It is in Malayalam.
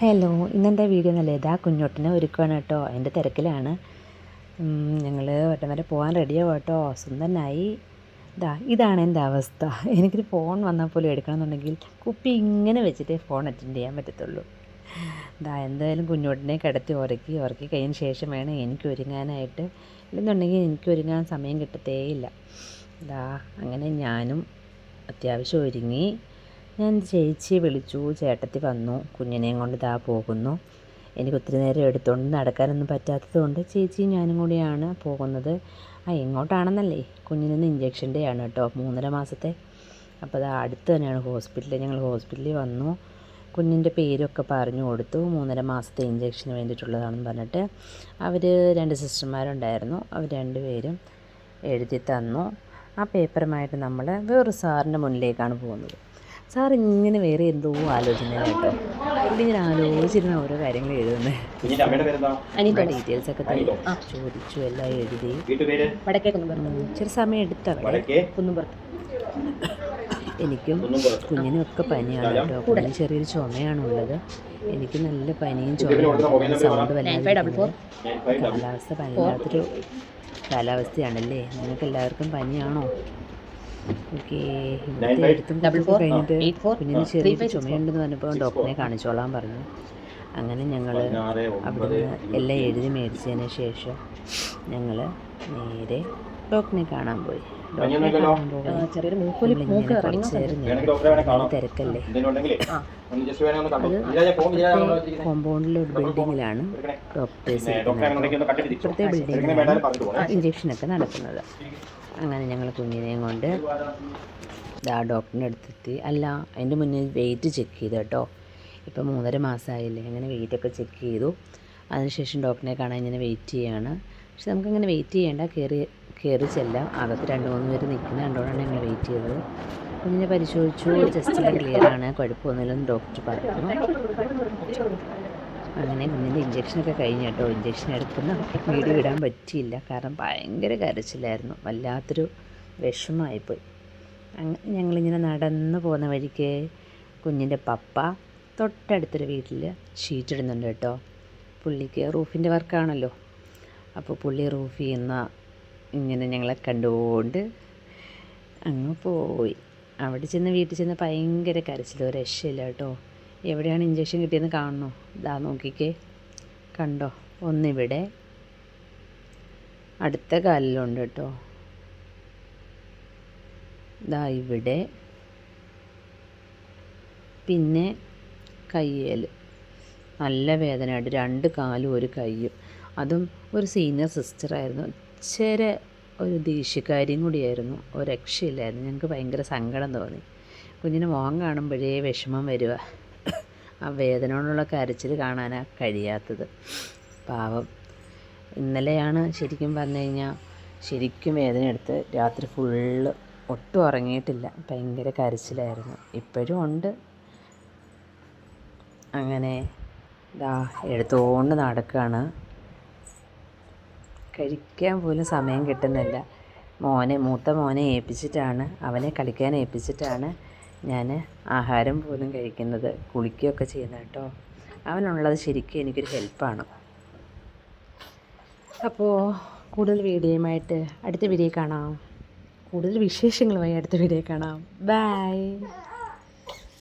ഹലോ ഇന്നെന്റെ വീഡിയോ നല്ല ഇതാ കുഞ്ഞോട്ടിനെ ഒരുക്കുകയാണ് കേട്ടോ. അതിന്റെ തിരക്കിലാണ്. ഞങ്ങൾ വട്ടം വരെ പോകാൻ റെഡിയാവും കേട്ടോ. സുന്ദരനായി. ഇതാ ഇതാണ് എന്റെ അവസ്ഥ. എനിക്കൊരു ഫോൺ വന്നാൽ പോലും എടുക്കണമെന്നുണ്ടെങ്കിൽ കുപ്പി ഇങ്ങനെ വെച്ചിട്ടേ ഫോൺ അറ്റൻഡ് ചെയ്യാൻ പറ്റത്തുള്ളൂ. ഇതാ എന്തായാലും കുഞ്ഞോട്ടിനെ കിടത്തി ഉറക്കി ഉറക്കി കഴിഞ്ഞ ശേഷം വേണം എനിക്ക് ഒരുങ്ങാനായിട്ട്. ഇല്ലെന്നുണ്ടെങ്കിൽ എനിക്ക് ഒരുങ്ങാൻ സമയം കിട്ടത്തേയില്ല. ഇതാ അങ്ങനെ ഞാനും അത്യാവശ്യം ഒരുങ്ങി. ഞാൻ ചേച്ചിയെ വിളിച്ചു. ചേട്ടത്തി വന്നു. കുഞ്ഞിനെയും കൊണ്ട് ഇതാ പോകുന്നു. എനിക്ക് ഒത്തിരി നേരം എടുത്തുകൊണ്ട് നടക്കാനൊന്നും പറ്റാത്തതുകൊണ്ട് ചേച്ചിയും ഞാനും കൂടിയാണ് പോകുന്നത്. ആ എങ്ങോട്ടാണെന്നല്ലേ കുഞ്ഞിന് ഇഞ്ചക്ഷന്റെ ആണ് കേട്ടോ മൂന്നര മാസത്തെ. അപ്പോൾ അത് അടുത്ത് തന്നെയാണ് ഹോസ്പിറ്റലിൽ ഞങ്ങൾ ഹോസ്പിറ്റലിൽ വന്നു. കുഞ്ഞിന്റെ പേരൊക്കെ പറഞ്ഞു കൊടുത്തു. മൂന്നര മാസത്തെ ഇഞ്ചക്ഷന് വേണ്ടിയിട്ടുള്ളതാണെന്ന് പറഞ്ഞിട്ട് അവർ രണ്ട് സിസ്റ്റർമാരുണ്ടായിരുന്നു അവർ രണ്ടുപേരും എഴുതി തന്നു. ആ പേപ്പറുമായിട്ട് നമ്മൾ വേറൊരു സാറിന്റെ മുന്നിലേക്കാണ് പോകുന്നത്. സാർ ഇങ്ങനെ വേറെ എന്തോ ആലോചന കേട്ടോ. ഇതിങ്ങനെ ആലോചിച്ചിരുന്ന ഓരോ കാര്യങ്ങൾ എഴുതുന്നത് പേരെന്താ? ഡീറ്റെയിൽസ് ഒക്കെ തരും. ചോദിച്ചു എല്ലാം എഴുതി. വടക്കേ കുന്നുംപുറത്ത്. ചെറിയ സമയം എടുത്തവിടെ വടക്കേ? കുന്നുംപുറത്ത്. എനിക്കും കുഞ്ഞിനും ഒക്കെ പനിയാണ് കേട്ടോ. കുഞ്ഞിന് ചെറിയൊരു ചുമയാണുള്ളത് എനിക്ക് നല്ല പനിയും ചുമയും സൗണ്ട് വല്ലാതെ കാലാവസ്ഥ വല്ലാത്തൊരു കാലാവസ്ഥയാണല്ലേ? നിങ്ങൾക്ക് എല്ലാവർക്കും പനിയാണോ? ഓക്കെ. ചെറിയ ചുമയുണ്ടെന്ന് പറഞ്ഞപ്പോൾ ഡോക്ടറിനെ കാണിച്ചോളാൻ പറഞ്ഞു. അങ്ങനെ ഞങ്ങൾ അവിടുന്ന് എല്ലാം എഴുതി മേടിച്ചതിന് ശേഷം ഞങ്ങൾ നേരെ ഡോക്ടറിനെ കാണാൻ പോയി? കാണാൻ ഡോക്ടറെ തിരക്കല്ലേ? വിചാരിച്ച കോമ്പൗണ്ടിലെ ഒരു ബിൽഡിങ്ങിലാണ് ഡോക്ടേഴ്സ് ഇപ്പോഴത്തെ ബിൽഡിങ്ങിലാണ് ഇഞ്ചക്ഷനൊക്കെ നടക്കുന്നത്. അങ്ങനെ ഞങ്ങൾ കുഞ്ഞിനെയും കൊണ്ട് ഇതാ ഡോക്ടറിന്റെ അടുത്തെത്തി അല്ല അതിന്റെ മുന്നേ വെയിറ്റ് ചെക്ക് ചെയ്തു കേട്ടോ. ഇപ്പം മൂന്നര മാസമായില്ലേ അങ്ങനെ വെയിറ്റൊക്കെ ചെക്ക് ചെയ്തു. അതിനുശേഷം ഡോക്ടറിനെ കാണാൻ ഇങ്ങനെ വെയിറ്റ് ചെയ്യാണ്. പക്ഷെ നമുക്കങ്ങനെ വെയിറ്റ് ചെയ്യേണ്ട കയറി കയറി ചെല്ലാം. അകത്ത് രണ്ട് മൂന്ന് പേര് നിൽക്കുന്ന കണ്ടോണ്ടാണ് ഞങ്ങൾ വെയിറ്റ് ചെയ്തത്. കുഞ്ഞിനെ പരിശോധിച്ചു ചെസ്റ്റിൽ ക്ലിയർ ആണ് കുഴപ്പമൊന്നുമില്ലെന്ന് ഡോക്ടർ പറഞ്ഞു. അങ്ങനെ കുഞ്ഞിന്റെ ഇഞ്ചക്ഷനൊക്കെ കഴിഞ്ഞു കേട്ടോ. ഇഞ്ചക്ഷൻ എടുക്കുന്ന വീഡിയോ ഇടാൻ പറ്റിയില്ല. കാരണം ഭയങ്കര കരച്ചിലായിരുന്നു. വല്ലാത്തൊരു വിഷമമായിപ്പോയി ഞങ്ങളിങ്ങനെ നടന്നു പോകുന്ന വഴിക്ക് കുഞ്ഞിന്റെ പപ്പ തൊട്ടടുത്തൊരു വീട്ടിൽ ഷീറ്റ് ഇടുന്നുണ്ട് കേട്ടോ. പുള്ളിക്ക് റൂഫിന്റെ വർക്കാണല്ലോ. അപ്പോൾ പുള്ളി റൂഫ് ചെയ്യുന്ന ഇങ്ങനെ ഞങ്ങളെ കണ്ടുകൊണ്ട് അങ്ങ് പോയി. അവിടെ ചെന്ന് വീട്ടിൽ ചെന്ന് ഭയങ്കര കരച്ചിൽ ഒരു രക്ഷയില്ല കേട്ടോ. എവിടെയാണ് ഇഞ്ചക്ഷൻ കിട്ടിയെന്ന് കാണണോ? ഇതാ നോക്കിക്കേ. കണ്ടോ? ഒന്നിവിടെ. അടുത്ത കാലിലുണ്ട് കേട്ടോ. ഇതാ ഇവിടെ. പിന്നെ കയ്യേൽ നല്ല വേദനയായിട്ട് രണ്ട് കാലും ഒരു കൈയും അതും ഒരു സീനിയർ സിസ്റ്ററായിരുന്നു ഇച്ചിരി ഒരു ദേഷ്യക്കാരിയും കൂടിയായിരുന്നു. ഒരു രക്ഷയില്ലായിരുന്നു ഞങ്ങൾക്ക് ഭയങ്കര സങ്കടം തോന്നി. കുഞ്ഞിന് മുഖം കാണുമ്പോഴേ വിഷമം വരിക ആ വേദന കൊണ്ടുള്ള കരച്ചിൽ കാണാനാണ് കഴിയാത്തത്. പാവം. ഇന്നലെയാണ് ശരിക്കും പറഞ്ഞു കഴിഞ്ഞാൽ ശരിക്കും വേദന എടുത്ത് രാത്രി ഫുള്ള് ഒട്ടും ഉറങ്ങിയിട്ടില്ല. ഭയങ്കര കരച്ചിലായിരുന്നു. ഇപ്പോഴും ഉണ്ട്. അങ്ങനെ ഇതാ എടുത്തുകൊണ്ട് നടക്കുകയാണ് കഴിക്കാൻ പോലും സമയം കിട്ടുന്നില്ല. മോനെ മൂത്ത മോനെ ഏൽപ്പിച്ചിട്ടാണ്. അവനെ കളിക്കാൻ ഏൽപ്പിച്ചിട്ടാണ്. ഞാൻ ആഹാരം പോലും കഴിക്കുന്നത് കുളിക്കുകയൊക്കെ ചെയ്യുന്നത് കേട്ടോ. അവനുള്ളത് ശരിക്കും എനിക്കൊരു ഹെൽപ്പാണ്. അപ്പോൾ കൂടുതൽ വീഡിയോയുമായിട്ട് അടുത്ത വീഡിയോ കാണാം. കൂടുതൽ വിശേഷങ്ങളുമായി അടുത്ത വീഡിയോ കാണാം. ബൈ